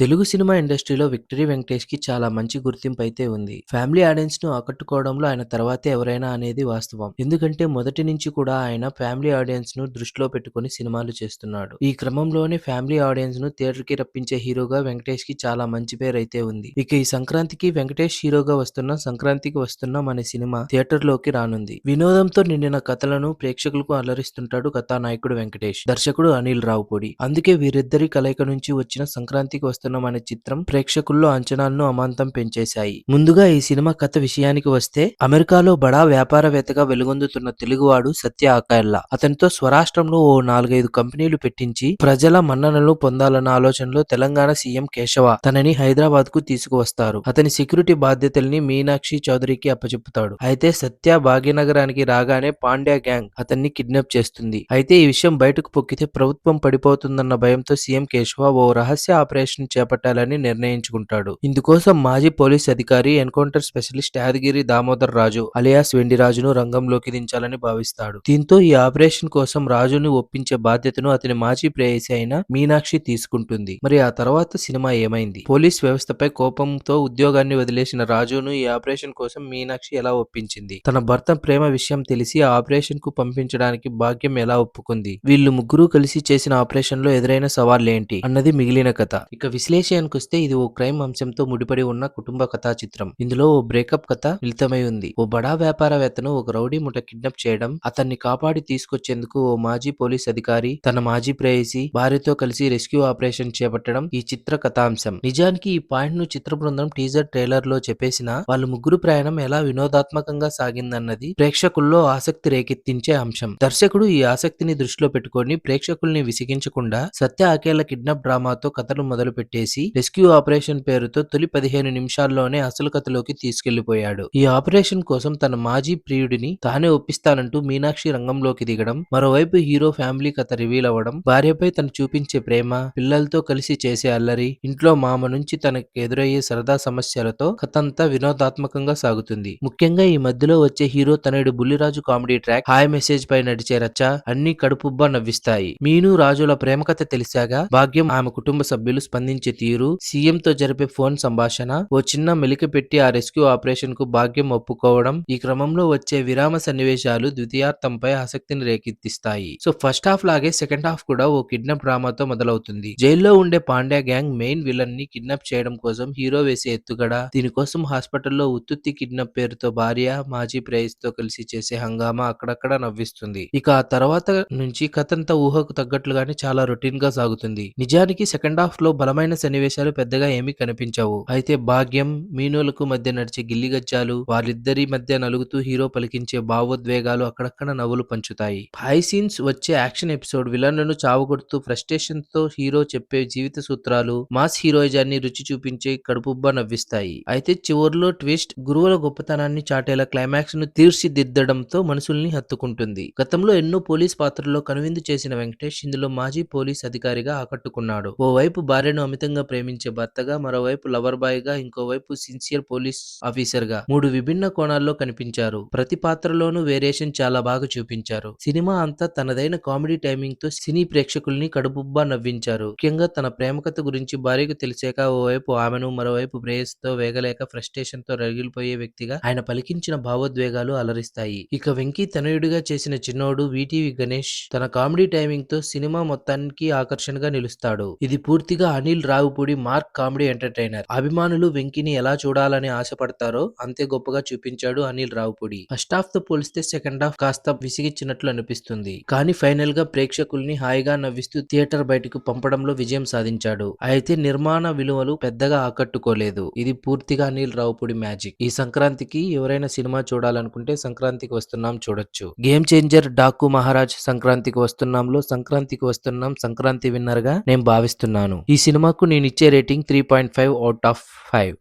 Telugu cinema ఇండస్ట్రీలో victory వెంకటేష్కి చాలా మంచి గుర్తింపు అయితే ఉంది. ఫ్యామిలీ ఆడియన్స్ను ఆకట్టుకోవడంలో ఆయన తర్వాతే ఎవరైనా అనేది వాస్తవం. ఎందుకంటే మొదటి నుంచి కూడా ఆయన ఫ్యామిలీ ఆడియన్స్ను దృష్టిలో పెట్టుకుని సినిమాలు చేస్తున్నాడు. ఈ క్రమంలోనే ఫ్యామిలీ ఆడియన్స్ను థియేటర్కి రప్పించే హీరోగా వెంకటేష్కి చాలా మంచి పేరు అయితే ఉంది. ఇక ఈ సంక్రాంతికి వెంకటేష్ హీరోగా వస్తున్న సంక్రాంతికి వస్తున్నాం అనే సినిమా థియేటర్లోకి రానుంది. వినోదంతో నిండిన కథలను ప్రేక్షకులకు అలరిస్తుంటాడు కథానాయకుడు వెంకటేష్. దర్శకుడు అనిల్ రావుపూడి. అందుకే వీరిద్దరి కలయిక నుంచి వచ్చిన సంక్రాంతికి వస్తున్న అనే చిత్రం ప్రేక్షకుల్లో అంచనాలను అమాంతం పెంచేశాయి. ముందుగా ఈ సినిమా కథ విషయానికి వస్తే అమెరికాలో బడా వ్యాపారవేత్తగా వెలుగొందుతున్న తెలుగువాడు సత్య ఆకాయల్లా అతనితో స్వరాష్ట్రంలో ఓ నాలుగైదు కంపెనీలు పెట్టించి ప్రజల మన్ననలు పొందాలన్న ఆలోచనలో తెలంగాణ సీఎం కేశవ తనని హైదరాబాద్కు తీసుకువస్తారు. అతని సెక్యూరిటీ బాధ్యతల్ని మీనాక్షి చౌదరికి అప్పచెప్పుతాడు. అయితే సత్య భాగ్యనగరానికి రాగానే పాండ్యా గ్యాంగ్ అతన్ని కిడ్నాప్ చేస్తుంది. అయితే ఈ విషయం బయటకు పొక్కితే ప్రభుత్వం పడిపోతుందన్న భయంతో సీఎం కేశవ ఓ రహస్య ఆపరేషన్ చేపట్టాలని నిర్ణయించుకుంటాడు. ఇందుకోసం మాజీ పోలీస్ అధికారి encounter specialist Yadagiri Damodar Raju alias వెండిరాజును రంగంలోకి దించాలని భావిస్తాడు. దీంతో ఈ ఆపరేషన్ కోసం రాజుని ఒప్పించే బాధ్యతను అతని మాజీ ప్రేయసి అయిన మీనాక్షి తీసుకుంటుంది. మరి ఆ తర్వాత సినిమా ఏమైంది? పోలీస్ వ్యవస్థపై కోపంతో ఉద్యోగాన్ని వదిలేసిన రాజును ఈ ఆపరేషన్ కోసం మీనాక్షి ఎలా ఒప్పించింది? తన భర్త ప్రేమ విషయం తెలిసి ఆ ఆపరేషన్కు పంపించడానికి భాగ్యం ఎలా ఒప్పుకుంది? వీళ్ళు ముగ్గురు కలిసి చేసిన ఆపరేషన్లో ఎదురైన సవాళ్ళేంటి అన్నది మిగిలిన కథ. ఇక విశ్లేషణకు వస్తే ఇది ఓ క్రైమ్ అంశంతో ముడిపడి ఉన్న కుటుంబ కథా చిత్రం. ఇందులో ఓ బ్రేకప్ కథ మిళితమై ఉంది. ఓ బడా వ్యాపారవేత్తను ఒక రౌడీ ముఠ కిడ్నాప్ చేయడం అతన్ని కాపాడి తీసుకొచ్చేందుకు ఓ మాజీ పోలీస్ అధికారి తన మాజీ ప్రేయసి భార్యతో కలిసి రెస్క్యూ ఆపరేషన్ చేపట్టడం ఈ చిత్ర కథాంశం. నిజానికి ఈ పాయింట్ను చిత్ర బృందం టీజర్ ట్రైలర్లో చెప్పేసిన వాళ్ళ ముగ్గురు ప్రయాణం ఎలా వినోదాత్మకంగా సాగిందన్నది ప్రేక్షకుల్లో ఆసక్తి రేకెత్తించే అంశం. దర్శకుడు ఈ ఆసక్తిని దృష్టిలో పెట్టుకొని ప్రేక్షకుల్ని విసిగించకుండా సత్య ఆకేళ్ళ కిడ్నాప్ డ్రామాతో కథను మొదలుపెట్టి పెట్టేసి రెస్క్యూ ఆపరేషన్ పేరుతో తొలి పదిహేను నిమిషాల్లోనే అసలు కథలోకి తీసుకెళ్ళిపోయాడు ఈ ఆపరేషన్ కోసం తన మాజీ ప్రియుడిని తానే ఒప్పిస్తానంటూ మీనాక్షి రంగంలోకి దిగడం మరోవైపు హీరో ఫ్యామిలీ కథ రివీల్ అవ్వడం భార్యపై తను చూపించే ప్రేమ పిల్లలతో కలిసి చేసే అల్లరి ఇంట్లో మామ నుంచి తనకు ఎదురయ్యే సరదా సమస్యలతో కథంతా వినోదాత్మకంగా సాగుతుంది. ముఖ్యంగా ఈ మధ్యలో వచ్చే హీరో తనయుడు Bulliraju comedy track hi message పై నడిచే రచ్చ అన్ని కడుపుబ్బా నవ్విస్తాయి. మీను రాజుల ప్రేమ కథ తెలిసాగా భాగ్యం ఆమె కుటుంబ సభ్యులు స్పందించే తీరు సీఎంతో జరిపే ఫోన్ సంభాషణ ఓ చిన్న మెలిక పెట్టి ఆ రెస్క్యూ ఆపరేషన్కు భాగ్యం ఒప్పుకోవడం ఈ క్రమంలో వచ్చే విరామ సన్నివేశాలు ద్వితీయార్థంపై ఆసక్తిని రేకెత్తిస్తాయి. సో ఫస్ట్ హాఫ్ లాగే సెకండ్ హాఫ్ కూడా ఓ కిడ్నాప్ డ్రామాతో మొదలవుతుంది. జైల్లో ఉండే పాండ్యా గ్యాంగ్ మెయిన్ విలన్ని కిడ్నాప్ చేయడం కోసం హీరో వేసే ఎత్తుగడ దీనికోసం హాస్పిటల్లో ఉత్తుత్తి కిడ్నాప్ పేరుతో భార్య మాజీ ప్రేయస్తో కలిసి చేసే హంగామా అక్కడక్కడ నవ్విస్తుంది. ఇక ఆ తర్వాత నుంచి కథంతా ఊహకు తగ్గట్లుగానే చాలా రొటీన్గా సాగుతుంది. నిజానికి సెకండ్ హాఫ్లో బలమైన సన్నివేశాలు పెద్దగా ఏమీ కనిపించవు. అయితే భాగ్యం మీనోలకు మధ్య నడిచే గిల్లిగజ్జాలు వారిద్దరి మధ్య నలుగుతూ హీరో పలికించే భావోద్వేగాలు అక్కడక్కడ నవ్వులు పంచుతాయి. హై సీన్స్ వచ్చే యాక్షన్ ఎపిసోడ్ విలన్లను చావుకొడుతూ ఫ్రస్ట్రేషన్తో హీరో చెప్పే జీవిత సూత్రాలు మాస్ హీరోయిజాన్ని రుచి చూపించే కడుపుబ్బా నవ్విస్తాయి. అయితే చివరిలో ట్విస్ట్ గురువుల గొప్పతనాన్ని చాటేలా క్లైమాక్స్ను తీర్చిదిద్దడంతో మనసుల్ని హత్తుకుంటుంది. గతంలో ఎన్నో పోలీస్ పాత్రల్లో కనువిందు చేసిన వెంకటేష్ ఇందులో మాజీ పోలీస్ అధికారిగా ఆకట్టుకున్నాడు. ఓవైపు భార్యను అమితంగా ప్రేమించే భర్తగా మరోవైపు లవర్ బాయ్గా ఇంకోవైపు సిన్సియర్ పోలీస్ ఆఫీసర్గా మూడు విభిన్న కోణాల్లో కనిపించారు. ప్రతి పాత్రలోనూ వేరియేషన్ చాలా బాగా చూపించారు. సినిమా అంతా తనదైన కామెడీ టైమింగ్తో సినీ ప్రేక్షకుల్ని కడుపుబ్బా నవ్వించారు. ముఖ్యంగా తన ప్రేమ కథ గురించి భార్యకు తెలిసాక ఓవైపు ఆమెను మరోవైపు ప్రేయస్తో వేగలేక ఫ్రస్ట్రేషన్తో రగిలిపోయే వ్యక్తిగా ఆయన పలికించిన భావోద్వేగాలు అలరిస్తాయి. ఇక వెంకీ తనయుడిగా చేసిన చిన్నోడు వీటీవి గణేష్ తన కామెడీ టైమింగ్తో సినిమా మొత్తానికి ఆకర్షణగా నిలుస్తాడు. ఇది పూర్తిగా Anil Ravipudi mark comedy entertainer. అభిమానులు వెంకీని ఎలా చూడాలని ఆశపడతారో అంతే గొప్పగా చూపించాడు అనిల్ రావుపూడి. ఫస్ట్ హాఫ్తో పోలిస్తే సెకండ్ హాఫ్ కాస్త విసిగిచ్చినట్లు అనిపిస్తుంది. కానీ ఫైనల్గా ప్రేక్షకుల్ని హాయిగా నవ్విస్తూ థియేటర్ బయటకు పంపడంలో విజయం సాధించాడు. అయితే నిర్మాణ విలువలు పెద్దగా ఆకట్టుకోలేదు. ఇది పూర్తిగా అనిల్ రావుపూడి మ్యాజిక్. ఈ సంక్రాంతికి ఎవరైనా సినిమా చూడాలనుకుంటే సంక్రాంతికి వస్తున్నాం చూడొచ్చు. గేమ్ చేంజర్ డాకు మహారాజ్ సంక్రాంతికి వస్తున్నాంలో సంక్రాంతికి వస్తున్నాం సంక్రాంతి విన్నర్గా నేను భావిస్తున్నాను. ఈ సినిమా సినిమాకు నేను ఇచ్చే rating three point five out of five.